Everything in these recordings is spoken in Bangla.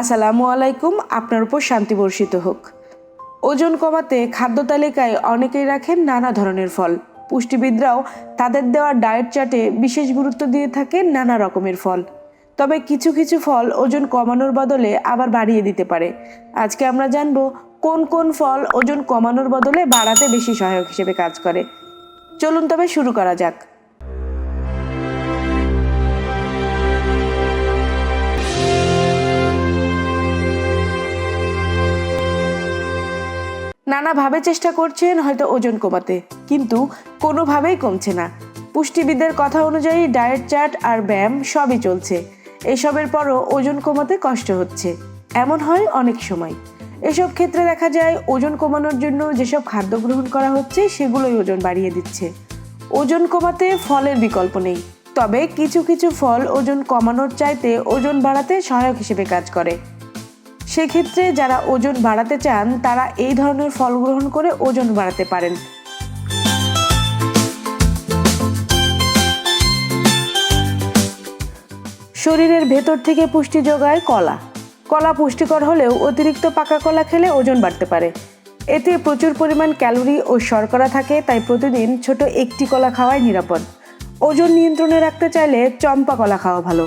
আসসালামু আলাইকুম, আপনার উপর শান্তি বর্ষিত হোক। ওজন কমাতে খাদ্য তালিকায় অনেকেই রাখেন নানা ধরনের ফল। পুষ্টিবিদরাও তাদের দেওয়া ডায়েট চার্টে বিশেষ গুরুত্ব দিয়ে থাকেন নানা রকমের ফল। তবে কিছু কিছু ফল ওজন কমানোর বদলে আবার বাড়িয়ে দিতে পারে। আজকে আমরা জানব কোন কোন ফল ওজন কমানোর বদলে বাড়াতে বেশি সহায়ক হিসেবে কাজ করে। চলুন তবে শুরু করা যাক। নানাভাবে চেষ্টা করছেন হয়তো ওজন কমাতে, কিন্তু কোনোভাবেই কমছে না। পুষ্টিবিদদের কথা অনুযায়ী ডায়েট চার্ট আর ব্যায়াম সবই চলছে। এসবের পরও ওজন কমাতে কষ্ট হচ্ছে। এমন হয় অনেক সময়। এসব ক্ষেত্রে দেখা যায় ওজন কমানোর জন্য যেসব খাদ্য গ্রহণ করা হচ্ছে সেগুলোই ওজন বাড়িয়ে দিচ্ছে। ওজন কমাতে ফলের বিকল্প নেই। তবে কিছু কিছু ফল ওজন কমানোর চাইতে ওজন বাড়াতে সহায়ক হিসেবে কাজ করে। সেক্ষেত্রে যারা ওজন বাড়াতে চান, তারা এই ধরনের ফল গ্রহণ করে ওজন বাড়াতে পারেন। শরীরের ভেতর থেকে পুষ্টি যোগায় কলা। কলা পুষ্টিকর হলেও অতিরিক্ত পাকা কলা খেলে ওজন বাড়তে পারে। এতে প্রচুর পরিমাণ ক্যালোরি ও শর্করা থাকে, তাই প্রতিদিন ছোট একটি কলা খাওয়াই নিরাপদ। ওজন নিয়ন্ত্রণে রাখতে চাইলে চম্পা কলা খাওয়া ভালো।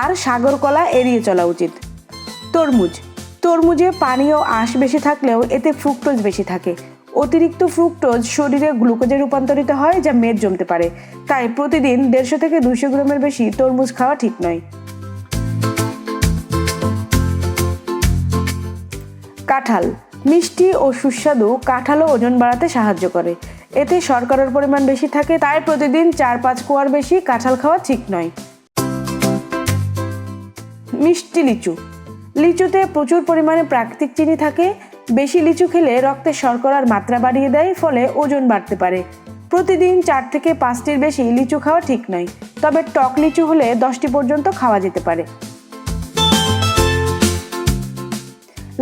আর সাগর কলা এড়িয়ে চলা উচিত। তরমুজ। তরমুজে পানি ও আঁশ বেশি থাকলেও এতে ফ্রুক্টোজ বেশি থাকে। অতিরিক্ত ফ্রুক্টোজ শরীরে গ্লুকোজে রূপান্তরিত হয়, যা মেদ জমতে পারে। তাই প্রতিদিন দেড়শো থেকে দুশো গ্রামের বেশি তরমুজ খাওয়া ঠিক নয়। কাঁঠাল। মিষ্টি ও সুস্বাদু কাঁঠালও ওজন বাড়াতে সাহায্য করে। এতে শর্করার পরিমাণ বেশি থাকে, তাই প্রতিদিন চার পাঁচ কোয়ার বেশি কাঁঠাল খাওয়া ঠিক নয়। মিষ্টি লিচু। লিচুতে প্রচুর পরিমাণে প্রাকৃতিক চিনি থাকে। বেশি লিচু খেলে রক্তে শর্করার মাত্রা বাড়িয়ে দেয়, ফলে ওজন বাড়তে পারে। প্রতিদিন চার থেকে পাঁচটির বেশি লিচু খাওয়া ঠিক নয়, তবে টক লিচু হলে দশটি পর্যন্ত খাওয়া যেতে পারে।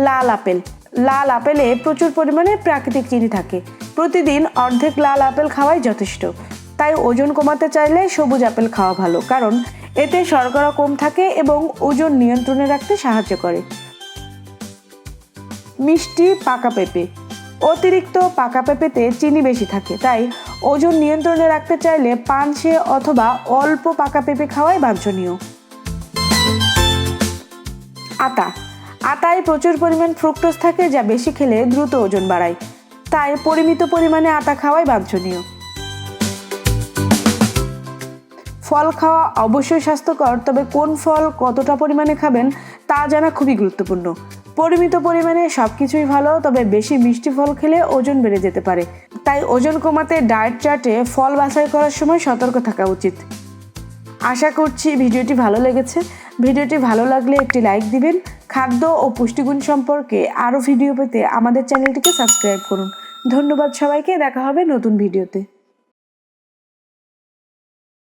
লাল আপেল। লাল আপেলে প্রচুর পরিমাণে প্রাকৃতিক চিনি থাকে। প্রতিদিন অর্ধেক লাল আপেল খাওয়াই যথেষ্ট। তাই ওজন কমাতে চাইলে সবুজ আপেল খাওয়া ভালো, কারণ এতে শর্করা কম থাকে এবং ওজন নিয়ন্ত্রণে রাখতে সাহায্য করে। মিষ্টি পাকা পেঁপে। অতিরিক্ত পাকা পেঁপেতে চিনি বেশি থাকে, তাই ওজন নিয়ন্ত্রণে রাখতে চাইলে পানসে অথবা অল্প পাকা পেঁপে খাওয়াই বাঞ্ছনীয়। আতা। আতায় প্রচুর পরিমাণ ফ্রুক্টোজ থাকে যা বেশি খেলে দ্রুত ওজন বাড়ায়, তাই পরিমিত পরিমাণে আতা খাওয়াই বাঞ্ছনীয়। ফল খাওয়া অবশ্যই স্বাস্থ্যকর, তবে কোন ফল কতটা পরিমাণে খাবেন তা জানা খুবই গুরুত্বপূর্ণ। পরিমিত পরিমাণে সব কিছুই ভালো, তবে বেশি মিষ্টি ফল খেলে ওজন বেড়ে যেতে পারে। তাই ওজন কমাতে ডায়েট চার্টে ফল বাছাই করার সময় সতর্ক থাকা উচিত। আশা করছি ভিডিওটি ভালো লেগেছে। ভিডিওটি ভালো লাগলে একটি লাইক দিবেন। খাদ্য ও পুষ্টিগুণ সম্পর্কে আরও ভিডিও পেতে আমাদের চ্যানেলটিকে সাবস্ক্রাইব করুন। ধন্যবাদ সবাইকে, দেখা হবে নতুন ভিডিওতে।